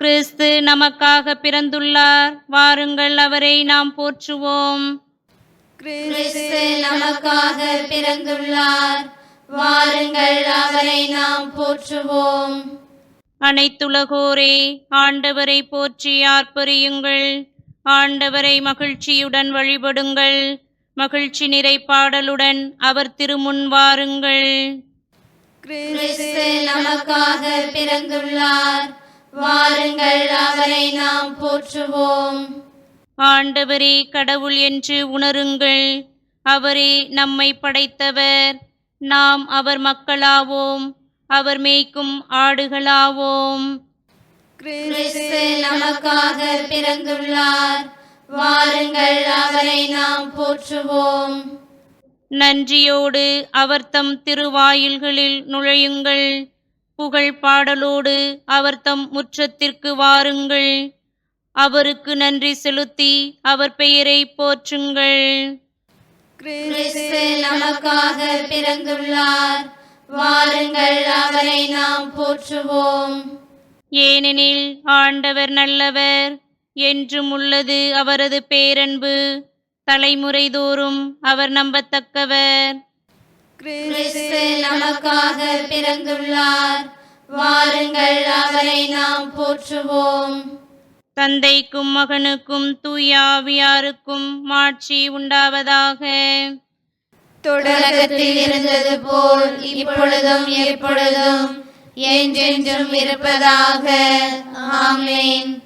கிறிஸ்து நமக்காக பிறந்துள்ளார். வாருங்கள் அவரை நாம் போற்றுவோம். கிறிஸ்து நமக்காக பிறந்துள்ளார். வாருங்கள் அவரை நாம் போற்றுவோம். அனைத்துலகோரே ஆண்டவரை போற்றி ஆர்ப்பரியுங்கள். ஆண்டவரை மகிழ்ச்சியுடன் வழிபடுங்கள். மகிழ்ச்சி நிறை பாடலுடன் அவர் திருமுன் வாருங்கள். கிறிஸ்து நமக்காக பிறந்துள்ளார். வாருங்கள் அவரை நாம் போற்றுவோம். ஆண்டவரே கடவுள் என்று உணருங்கள். அவரே நம்மை படைத்தவர். நாம் அவர் மக்களாவோம். அவர் மேய்க்கும் ஆடுகளாவோம். கிறிஸ்து நமக்காக பிறந்துள்ளார். வாருங்கள் அவரை நாம் போற்றுவோம். நன்றியோடு அவர் தம் திருவாயில்களில் நுழையுங்கள். புகழ் பாடலோடு அவர் தம் முற்றத்திற்கு வாருங்கள். அவருக்கு நன்றி செலுத்தி அவர் பெயரை போற்றுங்கள். கிறிஸ்து நமக்காக பிறந்துள்ளார். வாருங்கள் அவரை நாம் போற்றுவோம். ஏனெனில் ஆண்டவர் நல்லவர் என்றும் உள்ளது அவரது பேரன்பு. தலைமுறை தோறும் அவர் நம்பத்தக்கவர். கிறிஸ்து நமக்காக பிறந்துள்ளார். வாருங்கள் அவரை நாம் போற்றுவோம். தந்தைக்கும் மகனுக்கும் தூயாவியாருக்கும் மாட்சி உண்டாவதாக. தொடக்கத்தில் இருந்தது போல் இப்பொழுதும் எப்பொழுதும் என்றென்றும் இருப்பதாக. ஆமென்.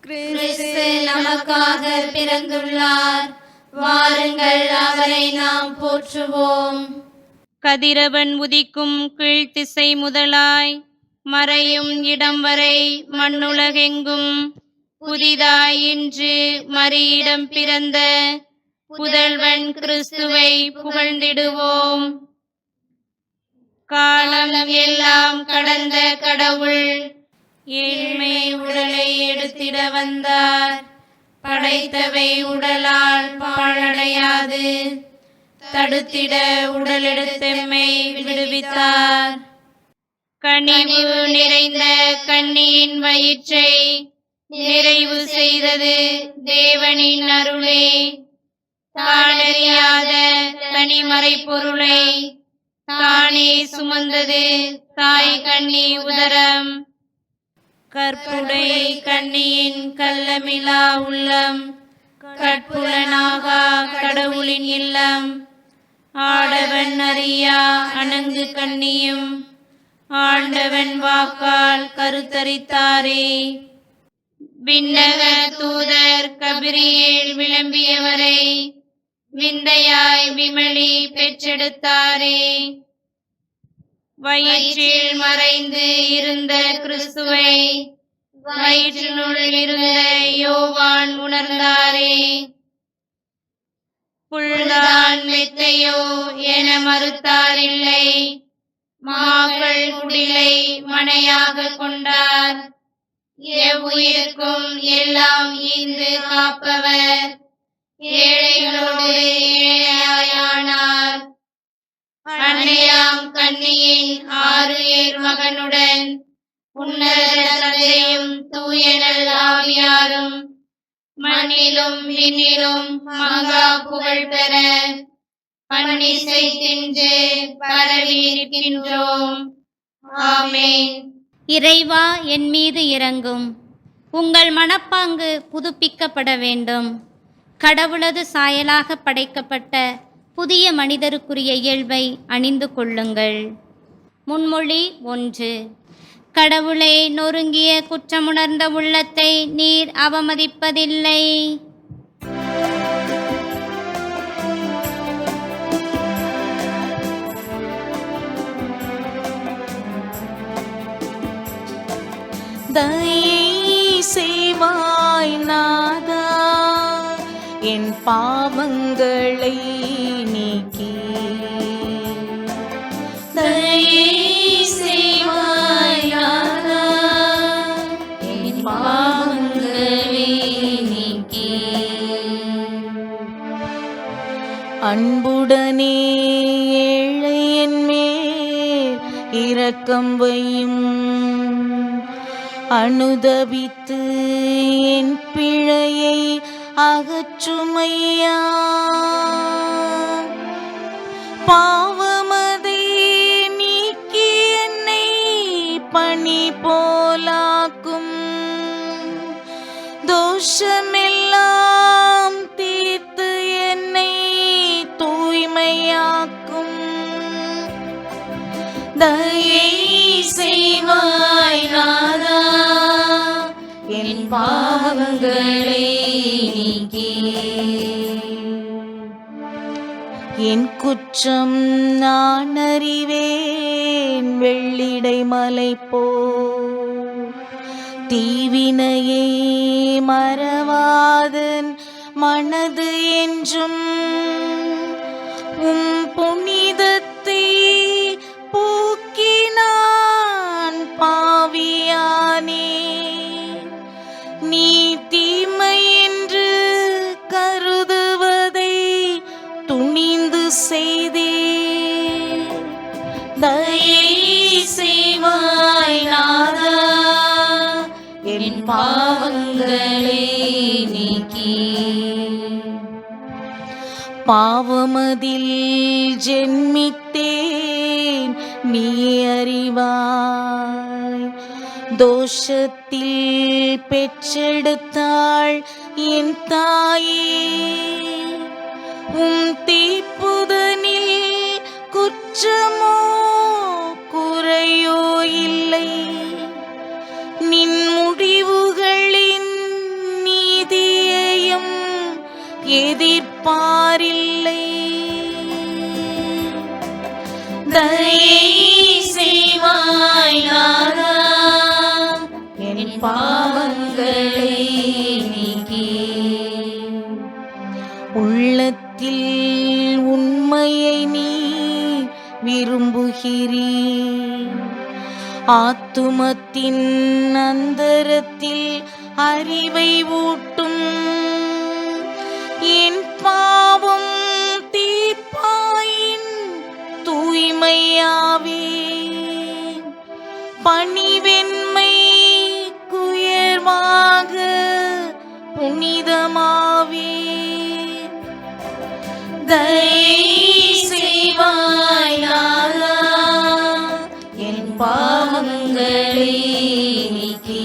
கிறிஸ்து நமக்காக பிறந்துள்ளார். வாருங்கள் அவரை நாம் போற்றுவோம். கதிரவன் உதிக்கும் கீழ்த்திசை முதலாய் மறையும் இடம் வரை மண்ணுலகெங்கும் புதிதாய் இன்று மறியிடம் பிறந்த புதல்வன் கிறிஸ்துவை புகழ்ந்திடுவோம். காலம் எல்லாம் கடந்த கடவுள் ஏழ்மை உடலை எடுத்திட வந்தார். படைத்தவை உடலால் பாழடையாது. தடுத்திட உடலெடுத்தெம்மை விடுவித்தார். கனிவு நிறைந்த கண்ணியின் வயிற்றை நிறைவு செய்தது தேவனின் அருளே. தானறியாத தனிமறை பொருளை தானே சுமந்தது தாய் கண்ணி உதரம். கற்புடை கண்ணியின் கள்ளமிலா உள்ளம் கற்புலனாகா கடவுளின் இல்லம். ஆடவன் அறியா அணங்கு கண்ணியும். ஆண்டவன் வாக்கால் கருத்தரித்தாரே. விண்ணக தூதர் கபிரியேல் விளம்பியவரை விந்தையாய் விமலி பெற்றெடுத்தாரே. வயிற்றில் மறைந்து இருந்த கிறிஸ்துவை வயிற்றினுள் இருந்த யோவான் உணர்ந்தாரே. புல்தான் மெத்தையோ என மறுத்தாரில்லை. மாக்கள் குடிலை மனையாக கொண்டார். எவ்வுயிருக்கும் எல்லாம் ஈந்து காப்பவர். ஏழைகளோடு ஏழையாயானார். அன்னையாம் கண்ணியின் ஆறு ஏர் மகனுடன் உன்னத தந்தையும் தூயனல் ஆவியாரும் மண்ணிலும் விண்ணிலும் மங்கா புகழ் பெற பன்னிசை தின்று பரவி இருக்கின்றோம் ஆமேன். இறைவா என் மீது இறங்கும். உங்கள் மனப்பாங்கு புதுப்பிக்கப்பட வேண்டும். கடவுளது சாயலாக படைக்கப்பட்ட புதிய மனிதருக்குரிய இயல்பை அணிந்து கொள்ளுங்கள். முன்மொழி ஒன்று. கடவுளை நொறுங்கிய குற்றமுணர்ந்த உள்ளத்தை நீர் அவமதிப்பதில்லை. தயை செய்வாய் நாதா என் பாவங்களை இரக்கம் வையும் அனுதபித்து என் பிழையை அகற்றுமையா? பாவமதை நீக்கி என்னை பணி போலாக்கும். தோஷமெல்லாம் தீர்த்து என்னை தூய்மையாக்கும். தயை பாவங்களை நீக்கி. என் குற்றம் நான் அறிவேன் வெள்ளிடை மலை போ. தீவினையை மறவாதன் மனது என்றும் உம் புனித நீ தீமை என்று கருதுவதை துணிந்து செய்தே. தயை செய்வாய் நாதா என் பாவங்களை நீக்கி. பாவமதில் ஜென்மித்தேன் நீ அறிவாய். தோஷத்தில் பெற்றெடுத்தாள் என் தாயே. உம் தீப்புதனில் குற்றமோ குறையோ இல்லை. நின் முடிவுகளின் நீதியையும் எதிர்ப்பாரில்லை. தயை செய்வாயாக என் பாவ ஆத்துமத்தின் அந்தரத்தில் அறிவை ஊட்டும். என் பாவம் தீப்பாயின் தூய்மையாவே. பணிவெண்மை குயர்வாக புனிதமாவே. தயை பாவங்களை நீக்கி.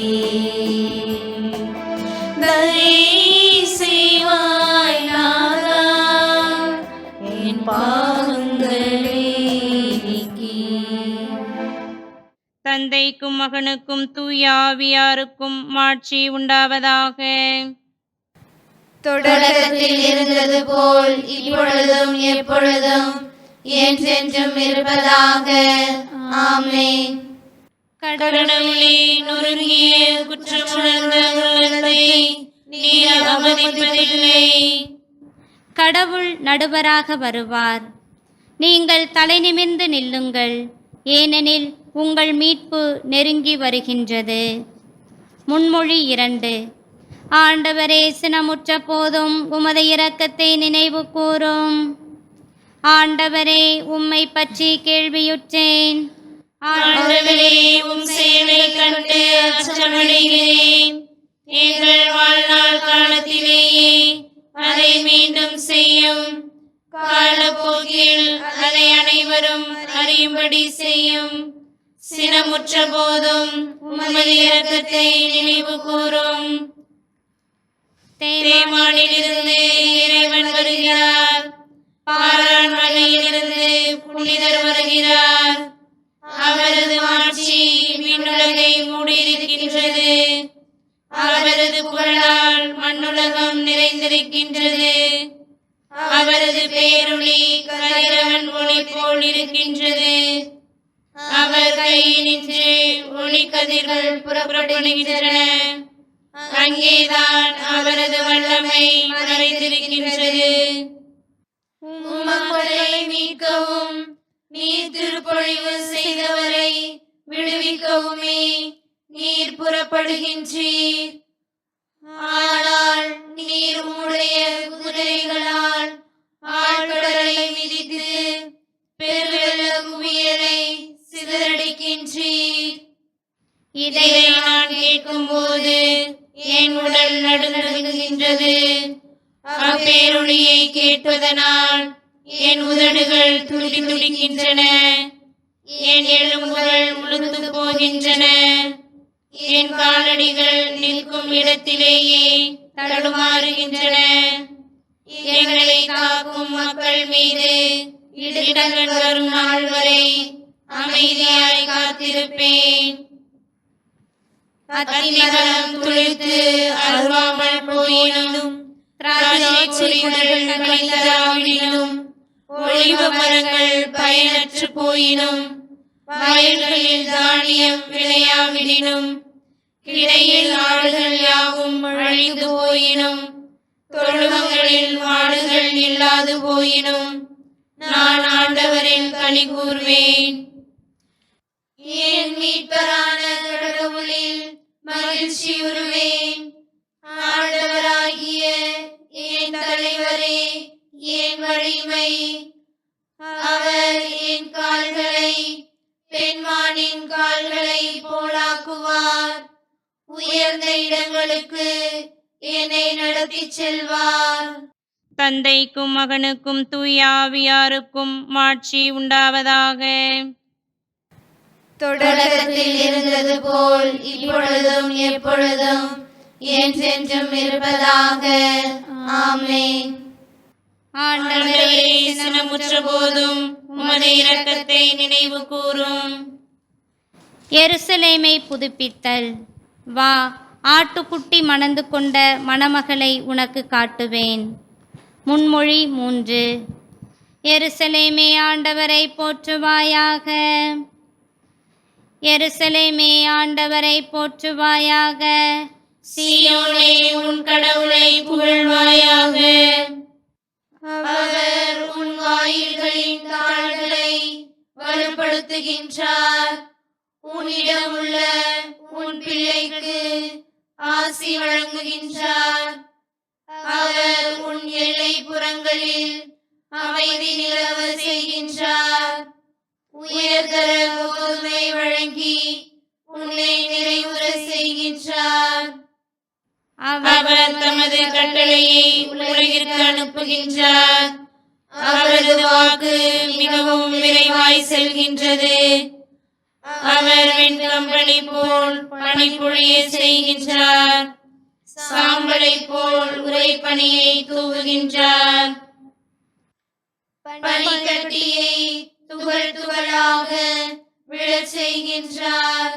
தயை செய்வாய் நாதா என் பாவங்களை நீக்கி. தந்தைக்கும் மகனுக்கும் தூய ஆவியாருக்கும் மாட்சி உண்டாவதாக. தொடக்கத்தில் இருந்தது போல் இப்பொழுதும் எப்பொழுதும் என்றென்றும் இருப்பதாக. ஆமென். கடவுளே நொறுங்கிய குற்றமுணர்ந்த உள்ளத்தை நீர் அவமதிப்பதில்லை. கடவுள் நடுவராக வருவார். நீங்கள் தலை நிமிர்ந்து நில்லுங்கள். ஏனெனில் உங்கள் மீட்பு நெருங்கி வருகின்றது. முன்மொழி இரண்டு. ஆண்டவரே சினமுற்ற போதும் உமது இரக்கத்தை நினைவு கூறும். ஆண்டவரே உம்மை பற்றி கேள்வியுற்றேன். ஆண்டவரே உம் செயலை கண்டு அச்சமடைகிறேன் எங்கள் வாழ்நாள் காலத்திலேயே அதை மீண்டும் செய்யும். காலப்போக்கில் அதை அனைவரும் அறியும்படி செய்யும். சினமுற்ற போதும் உமது இரக்கத்தை நினைவு கூறும். தேமானிலிருந்து இறைவன் வருகிறார். பாரான் புனிதர் வருகிறார். அவரது ஆட்சி விண்ணுலகை மூடியிருக்கின்றது. அவரது புகழால் மண்ணுலகம் நிறைந்திருக்கின்றது. அவரது பேரொளி கதிரவன் ஒளி போல் இருக்கின்றது. அவர் கையினின்று ஒளி கதிர்கள் புறப்படுகின்றன. அங்கேதான் அவரது வல்லமை மறைந்திருக்கின்றது. உமக்களை மீட்கவும் நீர் திருப்பொழிவு செய்தவரை விடுவிக்கவுமே நீர் புறப்படுகின்றீர். ஆனால் நீர் உம்முடைய குதிரைகளால் ஆழ்கடலை மிதித்து பெருவெள்ள குவியலை சிதறடிக்கின்றீர். இதை நான் கேட்கும்போது என் உடல் நடுநடுங்குகின்றது. அப்பேருளியை கேட்பதனால் என் உதடுகள் துடி துடிக்கின்றன. என் எலும்புகள் உளுந்து போகின்றன. என் காலடிகள் நிற்கும் இடத்திலேயே தடுமாறுகின்றன. எங்களை காக்கும் மக்கள் மீது இடர்கள் வரும் நாள் வரை அமைதியாய் காத்திருப்பேன். அத்திமரம் துளித்து அருவாமல் போயினும் ஒளிவ மரங்கள் பயனற்று போயினும் வயல்களில் தானியம் விளையாவிடினும் கிடையில் ஆடுகள் யாவும் அழிந்து போயினும் தொழுவங்களில் மாடுகள் இல்லாது போயினும் நான் ஆண்டவரில் கழி கூறுவேன் ஏன் மீட்பரான் பெண்மானின் கால்களை போலாக்குவார். உயர்ந்த இடங்களுக்கு என்னை நடத்திச் செல்வார். தந்தைக்கும் மகனுக்கும் தூயாவியாருக்கும் மாட்சி உண்டாவதாக. தொடக்கத்தில் இருந்தது போல் இப்பொழுதும் எப்பொழுதும் என்றென்றும் இருப்பதாக. ஆமென். ஆண்டவரே போதும் உமது இரக்கத்தை நினைவு கூறும். எருசலேமை புதுப்பித்தல். வா ஆட்டுக்குட்டி மணந்து கொண்ட மணமகளை உனக்கு காட்டுவேன். முன்மொழி மூன்று. எருசலேமே ஆண்டவரை போற்றுவாயாக. எருசலேமே ஆண்டவரை போற்றுவாயாக. சீயோனே உன் கடவுளை புகழ்வாயாக. அவர் உன் வாயில்களின் தாள்களை வலுப்படுத்துகின்றார். உன்னிடம் உள்ள உன் பிள்ளைக்கு ஆசி வழங்குகின்றார். அவர் உன் எல்லை புறங்களில் அமைதி நிலவ செய்கின்றார். உயர்தர கோதுமை வழங்கி உன்னை நிறைவுற செய்கின்றார். அவர் தமது கட்டளையை உலகிற்கு அனுப்புகின்றார். அவரது வாக்கு மிகவும் விரைவாய் செல்கின்றது. அவர் வெண்கம்பளி போல் பனிப்பொழிய செய்கின்றார். சாம்பலை போல் உரைப்பணியை தூவுகின்றார். பனிக்கட்டியை துகள் துகளாக விழச் செய்கின்றார்.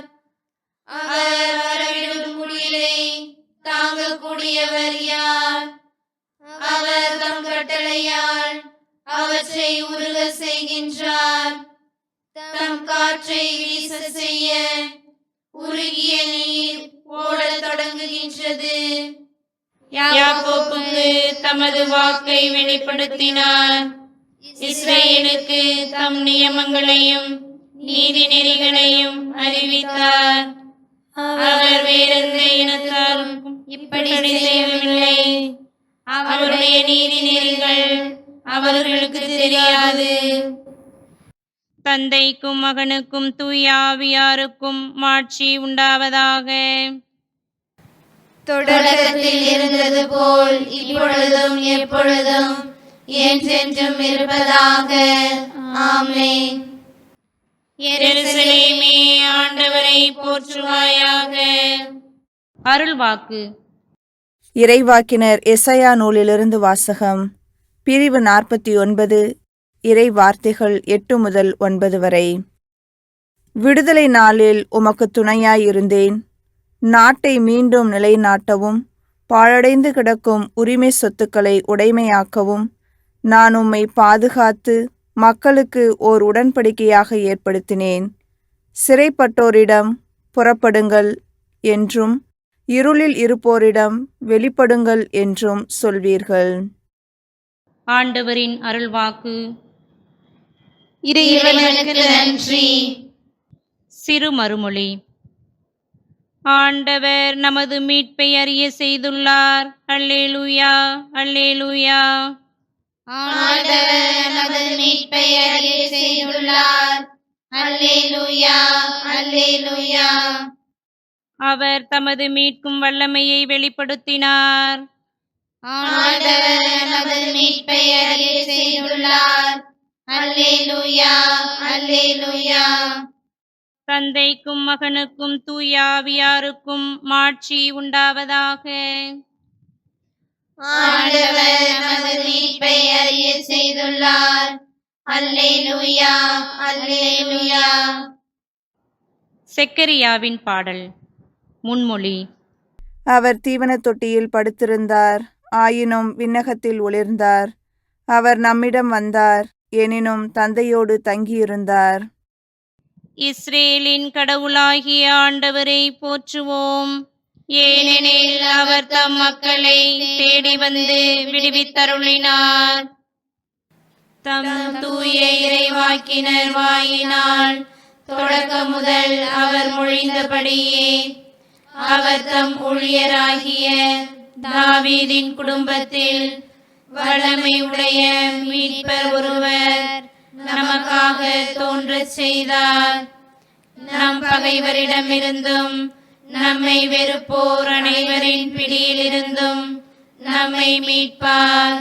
அவர் வரவிடும் குளிரை தாங்கக்கூடியவர் யார்? அவர் தம் கட்டளையால் அவற்றை உருக செய்கின்றார். காற்றை வீச செய்ய உருகிய நீர் ஓடத் தொடங்குகின்றது. யாக்கோப்புக்கு தமது வாக்கை வெளிப்படுத்தினார். இஸ்ரேலுக்கு தம் நியமங்களையும் நீதி நெறிகளையும் அறிவித்தார். அவர் வேறெந்த இனத்தாலும் இப்படி செய்யவில்லை. அவருடைய நீதி நெறிகள் அவர்களுக்கு தெரியாது. தந்தைக்கும் மகனுக்கும் தூயாவியாருக்கும் மாட்சி உண்டாவதாக. தொடக்கத்தில் இருந்தது போல் இப்பொழுதும் எப்பொழுதும் என்றென்றும் இருப்பதாக. ஆமென். எருசலேமே ஆண்டவரை போற்றுவாயாக. அருள்வாக்கு. இறைவாக்கினர் எசையா நூலிலிருந்து வாசகம் பிரிவு நாற்பத்தி ஒன்பது இறை வார்த்தைகள் எட்டு முதல் ஒன்பது வரை. விடுதலை நாளில் உமக்கு துணையாயிருந்தேன். நாட்டை மீண்டும் நிலைநாட்டவும் பாழடைந்து கிடக்கும் உரிமை சொத்துக்களை உடைமையாக்கவும் நான் உம்மை பாதுகாத்து மக்களுக்கு ஓர் உடன்படிக்கையாக ஏற்படுத்தினேன். சிறைப்பட்டோரிடம் புறப்படுங்கள் என்றும் இருளில் இருப்போரிடம் வெளிப்படுங்கள் என்றும் சொல்வீர்கள். ஆண்டவரின் அருள்வாக்கு. இறைவனுக்கு நன்றி. சிறு மறுமொழி. ஆண்டவர் நமது மீட்பை அறிய செய்துள்ளார். அல்லேலூயா அல்லேலூயா. ஆண்டவர் நமது மீட்பை அறிய செய்துள்ளார். அல்லேலூயா அல்லேலூயா. அவர் தமது மீட்கும் வல்லமையை வெளிப்படுத்தினார். ஆண்டவர் நமது மீட்பை அறிய செய்துள்ளார். தந்தைக்கும் மகனுக்கும் தூயாவியாருக்கும் மாட்சி உண்டாவதாக. ஆண்டவர் நமது மீட்பை அறிய செய்துள்ளார். அல்லேலூயா அல்லேலூயா. செக்கரியாவின் பாடல் முன்மொழி. அவர் தீவனத் தொட்டியில் படுத்திருந்தார். ஆயினும் விண்ணகத்தில் ஒளிர்ந்தார். அவர் நம்மிடம் வந்தார். எனினும் தந்தையோடு தங்கியிருந்தார். இஸ்ரேலின் கடவுளாகிய ஆண்டவரை போற்றுவோம். ஏனெனில் அவர் தம் மக்களை தேடி வந்து விடுவித்தருளினார். தம் தூய இறைவாக்கினர் வாயினால் தொடக்க முதல் அவர் மொழிந்தபடியே அவர் தம் ஊழியராகிய தாவீதின் குடும்பத்தில் வல்லமை உடைய மீட்பர் ஒருவர் நமக்காக தோன்றச் செய்தார். நம் பகைவரிடமிருந்தும் நம்மை வெறுப்போர் அனைவரின் பிடியிலிருந்தும் நம்மை மீட்பார்.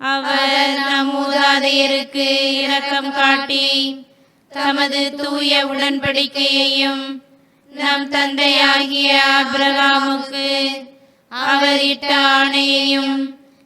அவர் நம் மூதாதையருக்கு இரக்கம் காட்டி தமது தூய உடன்படிக்கையையும் நம் தந்தையாகிய அப்ரகாமுக்கு அவர் இட்ட ஆணையையும்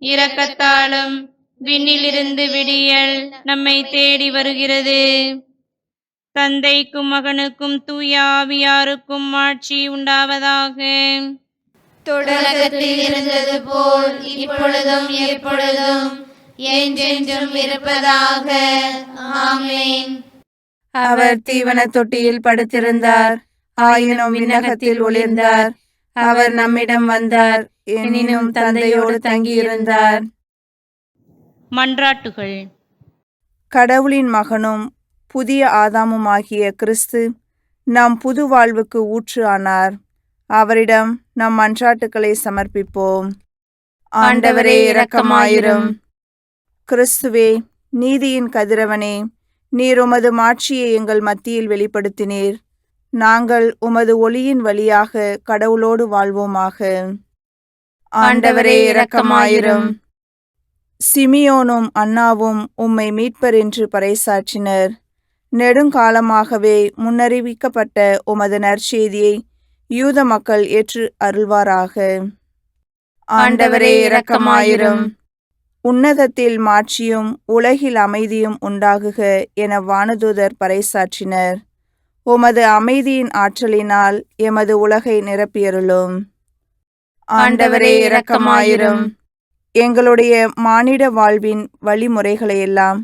இரக்கத்தாலும் விண்ணிலிருந்து விடியல் நம்மை தேடி வருகிறது. தந்தைக்கும் மகனுக்கும் தூய ஆவியாருக்கும் ஆட்சி உண்டாவதாக. தொடக்கத்தில் இருந்தது போல் இப்பொழுதும் எப்பொழுதும் என்றென்றும் இருப்பதாக. ஆமென். அவர் தீவனத் தொட்டியில் படுத்திருந்தார். ஆயினும் விண்ணகத்தில் ஒளிர்ந்தார். அவர் நம்மிடம் வந்தார். எனினும் தந்தையோடு தங்கியிருந்தார். மன்றாட்டுகள். கடவுளின் மகனும் புதிய ஆதாமுமாகிய கிறிஸ்து நம் புது வாழ்வுக்கு ஊற்று ஆனார். அவரிடம் நம் மன்றாட்டுக்களை சமர்ப்பிப்போம். ஆண்டவரே இரக்கமாயிரும். கிறிஸ்துவே நீதியின் கதிரவனே நீர் உமது மாட்சியை எங்கள் மத்தியில் வெளிப்படுத்தினீர். நாங்கள் உமது ஒளியின் வழியாக கடவுளோடு வாழ்வோமாக. ஆண்டவரே இரக்கமாயிரும். சிமியோனும் அன்னாவும் உம்மை மீட்பர் என்று பறைசாற்றினர். நெடுங்காலமாகவே முன்னறிவிக்கப்பட்ட உமது நற்செய்தியை யூத மக்கள் ஏற்று அருள்வாராக. ஆண்டவரே இரக்கமாயிரும். உன்னதத்தில் மாட்சியும் உலகில் அமைதியும் உண்டாகுக என வானதூதர் பறைசாற்றினர். உமது அமைதியின் ஆற்றலினால் எமது உலகை நிரப்பியருளும். ஆண்டவரே இரக்கமாயிரும். எங்களுடைய மானிட வாழ்வின் வழிமுறைகளையெல்லாம்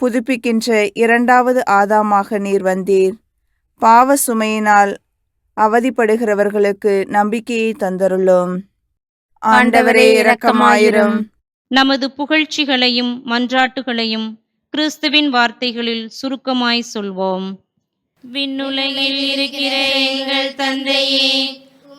புதுப்பிக்கின்ற இரண்டாவது ஆதாமாக நீர் வந்தீர். பாவ சுமையினால் அவதிப்படுகிறவர்களுக்கு நம்பிக்கையை தந்தருளும். ஆண்டவரே இரக்கமாயிரும். நமது புகழ்ச்சிகளையும் மன்றாட்டுகளையும் கிறிஸ்துவின் வார்த்தைகளில் சுருக்கமாய் சொல்வோம். விண்ணுலகில் இருக்கிற எங்கள் தந்தையே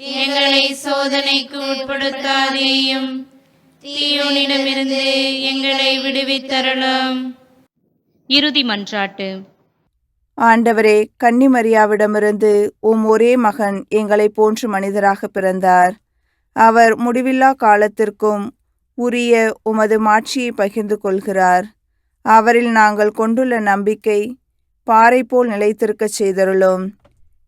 எங்களை சோதனைக்கு உட்படுத்தாதேயும். தீயோனிடமிருந்து எங்களை விடுவித்தருளும். இறுதி மன்றாட்டு. ஆண்டவரே கன்னிமரியாவிடமிருந்து உம் ஒரே மகன் எங்களைப் போன்று மனிதராக பிறந்தார். அவர் முடிவில்லா காலத்திற்கும் உரிய உமது மாட்சியை பகிர்ந்து கொள்கிறார். அவரில் நாங்கள் கொண்டுள்ள நம்பிக்கை பாறை போல் நிலைத்திருக்கச் செய்தருளும்.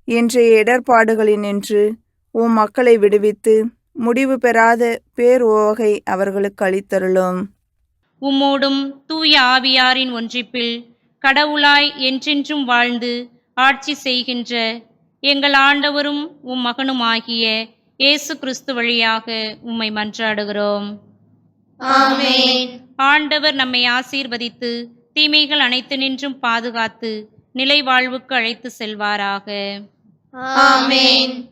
இன்றைய இடர்பாடுகளினின்று உம் மக்களை விடுவித்து முடிவு பெறாத பேருவகை அவர்களுக்கு அளித்தருளும். உம்மோடும் தூய ஆவியாரின் ஒன்றிப்பில் கடவுளாய் என்றென்றும் வாழ்ந்து ஆட்சி செய்கின்ற எங்கள் ஆண்டவரும் உம் மகனுமாகிய இயேசு கிறிஸ்து வழியாக உம்மை மன்றாடுகிறோம். ஆமென். ஆண்டவர் நம்மை ஆசீர்வதித்து தீமைகள் அனைத்து நின்றும் பாதுகாத்து நிலை வாழ்வுக்கு அழைத்து செல்வாராக. ஆமென்.